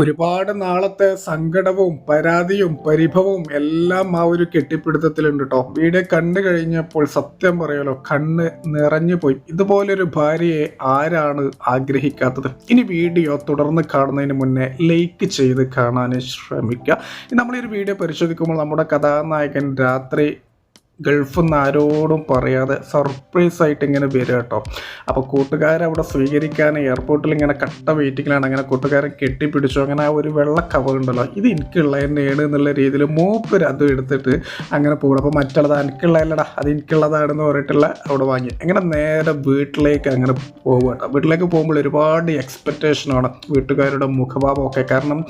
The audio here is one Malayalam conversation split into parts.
ഒരുപാട് നാളത്തെ സങ്കടവും പരാതിയും പരിഭവവും എല്ലാം ആ ഒരു കെട്ടിപ്പിടുത്തത്തിലുണ്ട് കേട്ടോ വീഡിയോ കണ്ടു കഴിഞ്ഞപ്പോൾ സത്യം പറയാലോ കണ്ണ് നിറഞ്ഞു പോയി. ഇതുപോലൊരു ഭാര്യയെ ആരാണ് ആഗ്രഹിക്കാത്തത്? ഇനി വീഡിയോ തുടർന്ന് കാണുന്നതിന് മുന്നേ ലൈക്ക് ചെയ്ത് കാണാൻ ശ്രമിക്കുക. നമ്മൾ ഈ ഒരു വീഡിയോ പരിശോധിക്കുമ്പോൾ നമ്മുടെ കഥാനായകൻ രാത്രി ഗൾഫിൽ നിന്ന് ആരോടും പറയാതെ സർപ്രൈസ് ആയിട്ട് ഇങ്ങനെ വരിക കേട്ടോ അപ്പോൾ കൂട്ടുകാരൻ അവിടെ സ്വീകരിക്കാൻ എയർപോർട്ടിൽ ഇങ്ങനെ കട്ട വെയിറ്റിങ്ങിലാണ് അങ്ങനെ കൂട്ടുകാരൻ കെട്ടിപ്പിടിച്ചു. അങ്ങനെ ആ ഒരു വെള്ള കവർ ഉണ്ടല്ലോ ഇത് എനിക്കുള്ള തന്നെയാണ് എന്നുള്ള രീതിയിൽ മൂപ്പര് അതും എടുത്തിട്ട് അങ്ങനെ പോകണം അപ്പോൾ മറ്റുള്ളത് എനിക്കുള്ളതല്ലടാ അത് എനിക്കുള്ളതാണെന്ന് പറഞ്ഞിട്ടുള്ള അവിടെ വാങ്ങി. അങ്ങനെ നേരെ വീട്ടിലേക്ക് അങ്ങനെ പോകുക കേട്ടോ വീട്ടിലേക്ക് പോകുമ്പോൾ ഒരുപാട് എക്സ്പെക്റ്റേഷനാണ് വീട്ടുകാരുടെ മുഖഭാവമൊക്കെ. കാരണം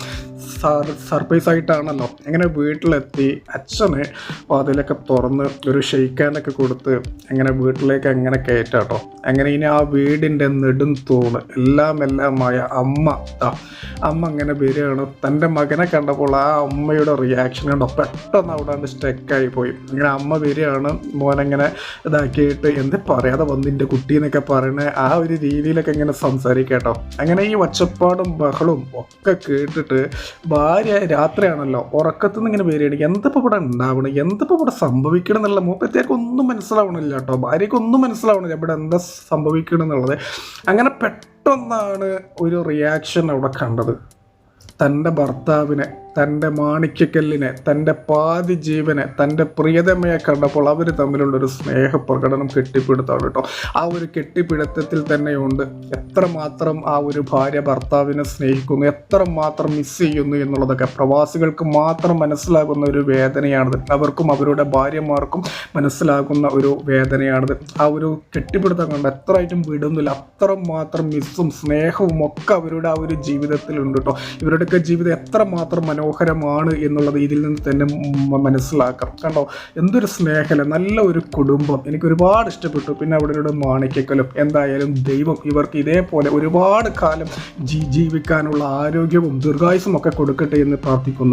സർപ്രൈസ് ആയിട്ടാണല്ലോ. അങ്ങനെ വീട്ടിലെത്തി അച്ഛന് വാതിലൊക്കെ തുറന്ന് ഒരു ഷെയ്ക്കാനൊക്കെ കൊടുത്ത് അങ്ങനെ വീട്ടിലേക്ക് അങ്ങനെ കയറ്റാട്ടോ. അങ്ങനെ ഇനി ആ വീടിന്റെ നെടും തൂണ് എല്ലാം എല്ലാമായ അമ്മ അമ്മ അങ്ങനെ വരികയാണ്. തന്റെ മകനെ കണ്ടപ്പോൾ ആ അമ്മയുടെ റിയാക്ഷൻ കണ്ടോ പെട്ടെന്ന് അവിടെ സ്റ്റെക്കായി പോയി. അങ്ങനെ അമ്മ വരികയാണ് മോനെങ്ങനെ ഇതാക്കിയിട്ട് എന്ത് പറയാതെ വന്നിന്റെ കുട്ടി എന്നൊക്കെ പറയണേ ആ ഒരു രീതിയിലൊക്കെ ഇങ്ങനെ സംസാരിക്കാട്ടോ. അങ്ങനെ ഈ ഒച്ചപ്പാടും ബഹളും ഒക്കെ കേട്ടിട്ട് ഭാര്യ രാത്രിയാണല്ലോ ഉറക്കത്തു നിന്ന് ഇങ്ങനെ പേരടിക്കുക എന്തിപ്പോൾ ഇവിടെ ഉണ്ടാവണം? എന്തിപ്പോൾ ഇവിടെ സംഭവിക്കണം എന്നുള്ള മൂപ്പത്തേക്ക് ഒന്നും മനസ്സിലാവണില്ല കേട്ടോ. ഭാര്യയ്ക്ക് ഒന്നും മനസ്സിലാവണില്ല ഇവിടെ എന്താ സംഭവിക്കണം എന്നുള്ളത്. അങ്ങനെ പെട്ടെന്നാണ് ഒരു റിയാക്ഷൻ അവിടെ കണ്ടത്. തന്റെ ഭർത്താവിനെ തന്റെ മാണിക്യക്കല്ലിനെ തന്റെ പാതി ജീവനെ തന്റെ പ്രിയതമയെ കണ്ടപ്പോൾ അവർ തമ്മിലുള്ളൊരു സ്നേഹ പ്രകടനം കെട്ടിപ്പിടുത്താണ് കേട്ടോ. ആ ഒരു കെട്ടിപ്പിടുത്തത്തിൽ തന്നെയുണ്ട് എത്രമാത്രം ആ ഒരു ഭാര്യ ഭർത്താവിനെ സ്നേഹിക്കുന്നു എത്രമാത്രം മിസ് ചെയ്യുന്നു എന്നുള്ളതൊക്കെ. പ്രവാസികൾക്ക് മാത്രം മനസ്സിലാകുന്ന ഒരു വേദനയാണിത്. അവർക്കും അവരുടെ ഭാര്യമാർക്കും മനസ്സിലാകുന്ന ഒരു വേദനയാണിത്. ആ ഒരു കെട്ടിപ്പിടുത്തം കണ്ട് എത്രയായിട്ടും വിടുന്നില്ല അത്രമാത്രം മിസ്സും സ്നേഹവും ഒക്കെ അവരുടെ ആ ഒരു ജീവിതത്തിലുണ്ട് കേട്ടോ. ഇവരുടെയൊക്കെ ജീവിതം എത്രമാത്രം മനോഹരമാണ് എന്നുള്ളത് ഇതിൽ നിന്ന് തന്നെ മനസ്സിലാക്കാം. കണ്ടോ? എന്തൊരു സ്നേഹല നല്ല ഒരു കുടുംബം. എനിക്ക് ഒരുപാട് ഇഷ്ടപ്പെട്ടു. പിന്നെ അവിടെ ഒരു മാണിക്കക്കലും എന്തായാലും ദൈവം ഇവർക്ക് ഇതേപോലെ ഒരുപാട് കാലം ജീവിക്കാനുള്ള ആരോഗ്യവും ദീർഘായുസും ഒക്കെ കൊടുക്കട്ടെ എന്ന് പ്രാർത്ഥിക്കുന്നു.